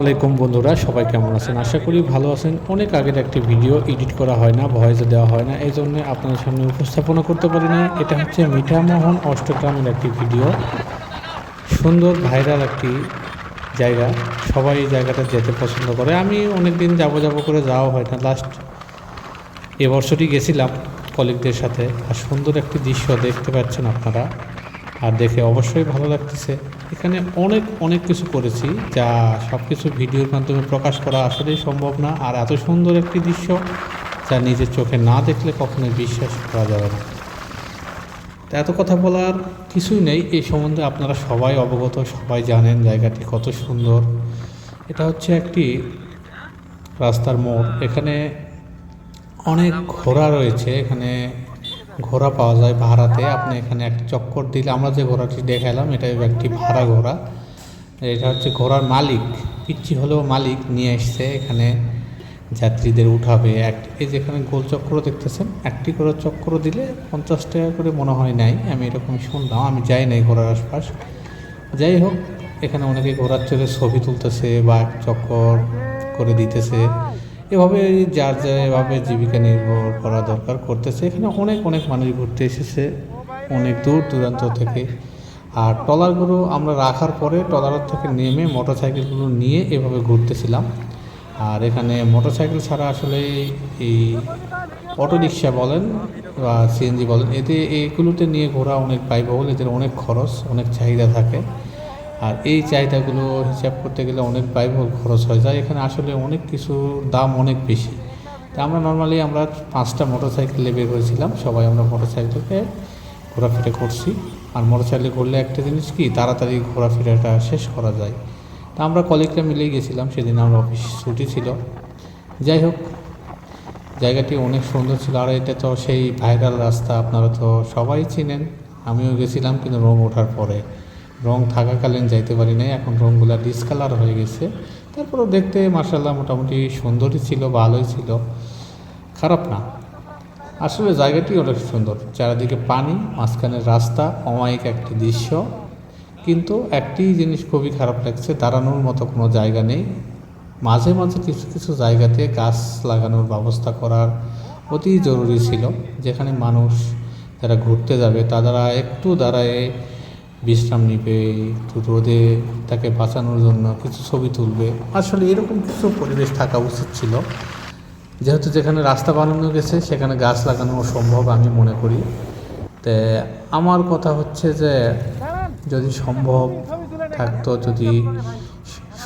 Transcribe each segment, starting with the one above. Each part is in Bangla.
আসসালামাইকুম বন্ধুরা, সবাই কেমন আছেন? আশা করি ভালো আছেন। অনেক আগের একটি ভিডিও এডিট করা হয় না, ভয়েসে দেওয়া হয় না এই জন্য আপনাদের সামনে উপস্থাপনা করতে পারি না এটা হচ্ছে মিঠামোহন অষ্টগ্রামের একটি ভিডিও। সুন্দর, ভাইরাল একটি জায়গা। সবাই এই জায়গাটা যেতে পছন্দ করে। আমি অনেক দিন যাব যাব করে যাওয়া হয় না। লাস্ট এবছরই গেছিলাম কলিগদের সাথে। আর সুন্দর একটি দৃশ্য দেখতে পাচ্ছেন আপনারা। আর দেখে অবশ্যই ভালো লাগতেছে। এখানে অনেক অনেক কিছু করেছি যা সব কিছু ভিডিওর মাধ্যমে প্রকাশ করা আসলেই সম্ভব না। আর এত সুন্দর একটি দৃশ্য যা নিজের চোখে না দেখলে কখনোই বিশ্বাস করা যাবে না। এত কথা বলার কিছুই নেই। এই সম্বন্ধে আপনারা সবাই অবগত, সবাই জানেন জায়গাটি কত সুন্দর। এটা হচ্ছে একটি রাস্তার মোড়। এখানে অনেক ঘোড়া রয়েছে। এখানে ঘোড়া পাওয়া যায় ভাড়াতে। আপনি এখানে একটি চক্কর দিলে আমরা যে ঘোড়াটি দেখালাম এটা একটি ভাড়া ঘোড়া। এটা হচ্ছে ঘোড়ার মালিক। পিচ্ছি হলেও মালিক নিয়ে এসছে। এখানে যাত্রীদের উঠাবে এক এই যেখানে গোল চক্র দেখতেছেন। একটি করে চক্র দিলে পঞ্চাশ টাকা করে মনে হয় নাই। আমি এরকম শুনলাম। আমি যাই নাই ঘোড়ার আশপাশ। যাই হোক, এখানে অনেকে ঘোড়ার চড়ে ছবি তুলতেছে বা চক্কর করে দিতেছে। এভাবে যার যা এভাবে জীবিকা নির্ভর করা দরকার করতেছে, এখানে অনেক অনেক মানুষ ঘুরতে এসেছে, অনেক দূর দূরান্ত থেকে। আর ট্রলারগুলো আমরা রাখার পরে ট্রলার থেকে নেমে মোটর সাইকেলগুলো নিয়ে এভাবে ঘুরতেছিলাম। আর এখানে মোটর সাইকেল ছাড়া আসলে এই অটো রিক্সা বলেন বা সিএনজি বলেন, এতে এইগুলোতে নিয়ে ঘোরা অনেক ব্যয়বহুল, এদের অনেক খরচ, অনেক চাহিদা থাকে। আর এই চাহিদাগুলো হিসাব করতে গেলে অনেক ব্যয়বহুল খরচ হয়ে যায় এখানে আসলে অনেক কিছু দাম অনেক বেশি। তা আমরা নর্মালি আমরা পাঁচটা মোটর সাইকেলে বের হয়েছিলাম, সবাই আমরা মোটর সাইকেলকে ঘোরাফেরা করছি। আর মোটর সাইকেলে ঘুরলে একটা জিনিস কি, তাড়াতাড়ি ঘোরাফেরাটা শেষ করা যায়। তা আমরা কলিগরা মিলেই গেছিলাম, সেদিন আমরা অফিস ছুটি ছিল। যাই হোক, জায়গাটি অনেক সুন্দর ছিল। আর এটা তো সেই ভাইরাল রাস্তা, আপনারা তো সবাই চিনেন। আমিও গেছিলাম, কিন্তু রং ওঠার পরে। রং থাকাকালীন যাইতে পারি নাই। এখন রঙগুলো ডিসকালার হয়ে গেছে। তারপরেও দেখতে মার্শাল্লাহ মোটামুটি সুন্দরই ছিল, ভালোই ছিল। খারাপ না। আসলে জায়গাটি অনেক সুন্দর। চারিদিকে পানি মাঝখানে রাস্তা, অমায়িক একটি দৃশ্য। কিন্তু একটি জিনিস খুবই খারাপ লাগছে, দাঁড়ানোর মতো কোনো জায়গা নেই। মাঝে মাঝে কিছু কিছু জায়গাতে গাছ লাগানোর ব্যবস্থা করার অতি জরুরি ছিল, যেখানে মানুষ যারা ঘুরতে যাবে, তারা একটু দাঁড়ায় বিশ্রাম নিবে, একটু রোদে তাকে বাঁচানোর জন্য কিছু ছবি তুলবে। আসলে এরকম কিছু পরিবেশ থাকা উচিত ছিল। যেহেতু যেখানে রাস্তা বানানো গেছে, সেখানে গাছ লাগানো সম্ভব আমি মনে করি। তে আমার কথা হচ্ছে যে, যদি সম্ভব থাকতো, যদি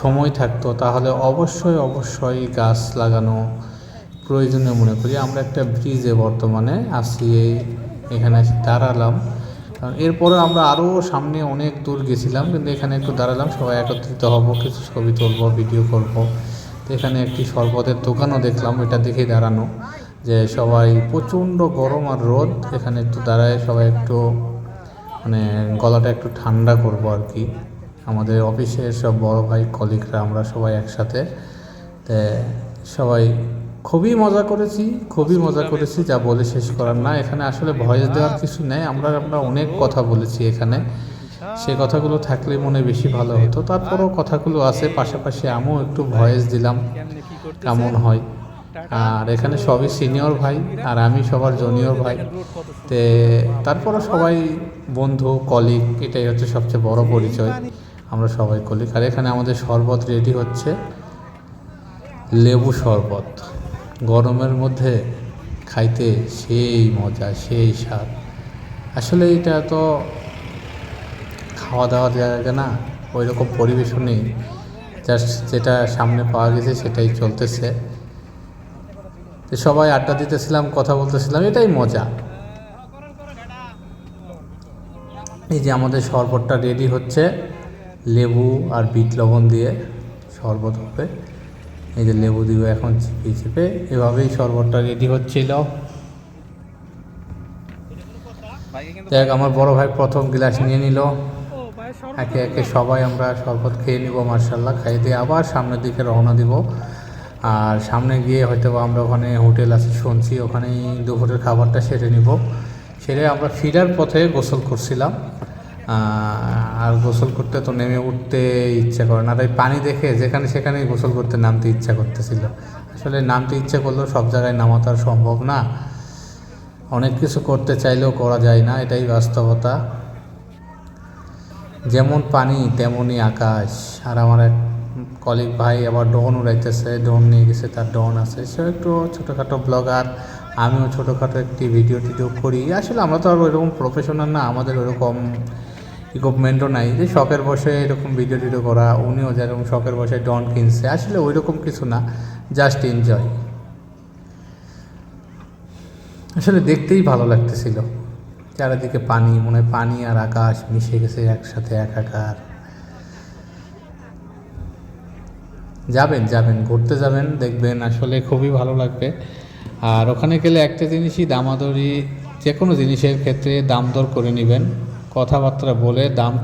সময় থাকতো, তাহলে অবশ্যই অবশ্যই গাছ লাগানো প্রয়োজনীয় মনে করি। আমরা একটা ব্রিজে বর্তমানে আসি এখানে দাঁড়ালাম। কারণ এরপরে আমরা আরও সামনে অনেক দূর গেছিলাম, কিন্তু এখানে একটু দাঁড়ালাম, সবাই একত্রিত হব, কিছু ছবি তুলবো ভিডিও করব। তো এখানে একটি শরবতের দোকানও দেখলাম এটা দেখেই দাঁড়ানো, যে সবাই প্রচণ্ড গরম আর রোদ, এখানে একটু দাঁড়ায় সবাই একটু মানে গলাটা একটু ঠান্ডা করব আর কি। আমাদের অফিসের সব বড় ভাই কলিগরা আমরা সবাই একসাথে সবাই খুবই মজা করেছি খুবই মজা করেছি যা বলে শেষ করার না। এখানে আসলে ভয়েস দেওয়ার কিছু নেই আমরা আমরা অনেক কথা বলেছি এখানে। সে কথাগুলো থাকলে মনে বেশি ভালো হতো। তারপরও কথাগুলো আছে পাশাপাশি আমিও একটু ভয়েস দিলাম কেমন হয়। আর এখানে সবই সিনিয়র ভাই আর আমি সবার জুনিয়র ভাই। তে তারপরও সবাই বন্ধু কলিগ এটাই হচ্ছে সবচেয়ে বড় পরিচয়। আমরা সবাই কলিগ। আর এখানে আমাদের শরবত রেডি হচ্ছে লেবু শরবত। গরমের মধ্যে খাইতে সেই মজা, সেই স্বাদ। আসলে এটা তো খাওয়া দাওয়ার জায়গা না ওই রকম পরিবেশও নেই। জাস্ট যেটা সামনে পাওয়া গেছে সেটাই চলতেছে। সবাই আড্ডা দিতেছিলাম, কথা বলতেছিলাম, এটাই মজা। এই যে আমাদের শরবতটা রেডি হচ্ছে, লেবু আর বিট লবণ দিয়ে শরবত হবে। এই যে লেবু দিব এখন চিপে চিপে। এভাবেই শরবতটা রেডি হচ্ছিল। দেখ, আমার বড় ভাই প্রথম গ্লাস নিয়ে নিল। একে একে সবাই আমরা শরবত খেয়ে নিব মার্শাল্লাহ খাইয়ে দিয়ে আবার সামনের দিকে রওনা দিব। আর সামনে গিয়ে হয়তো আমরা ওখানে হোটেল আছে, শুনছি। ওখানেই দুপুরের খাবারটা সেরে নিব। সেরে আমরা ফিরার পথে গোসল করছিলাম। আর গোসল করতে তো নেমে উঠতে ইচ্ছা করে না, তাই পানি দেখে যেখানে সেখানেই গোসল করতে নামতে ইচ্ছা করতেছিল। আসলে নামতে ইচ্ছা করলেও সব জায়গায় নামা তো আর সম্ভব না। অনেক কিছু করতে চাইলেও করা যায় না, এটাই বাস্তবতা। যেমন পানি, তেমনই আকাশ। আর আমার এক কলিগ ভাই আবার ড্রোন উড়াইতেছে, ড্রোন নিয়ে গেছে, তার ড্রোন আছে। সে একটু ছোটোখাটো ব্লগার, আমিও ছোটোখাটো একটি ভিডিও টিডিও করি। আসলে আমরা তো আর ওইরকম প্রফেশনাল না, আমাদের ওইরকম ইকুইপমেন্টও নাই। যে শখের বসে এরকম ভিডিও টিডিও করা, উনিও যেরকম শখের বসে ডন কিনছে, আসলে ওইরকম কিছু না জাস্ট এনজয় আসলে দেখতেই ভালো লাগতেছিল। চারিদিকে পানি, মনে হয় পানি আর আকাশ মিশে গেছে একসাথে, একাকার। যাবেন যাবেন, ঘুরতে যাবেন, দেখবেন আসলে খুবই ভালো লাগবে। আর ওখানে গেলে একটা জিনিসই দামাদরি যে কোনো জিনিসের ক্ষেত্রে দাম দর করে নেবেন। কথাবার্তা বলে দাম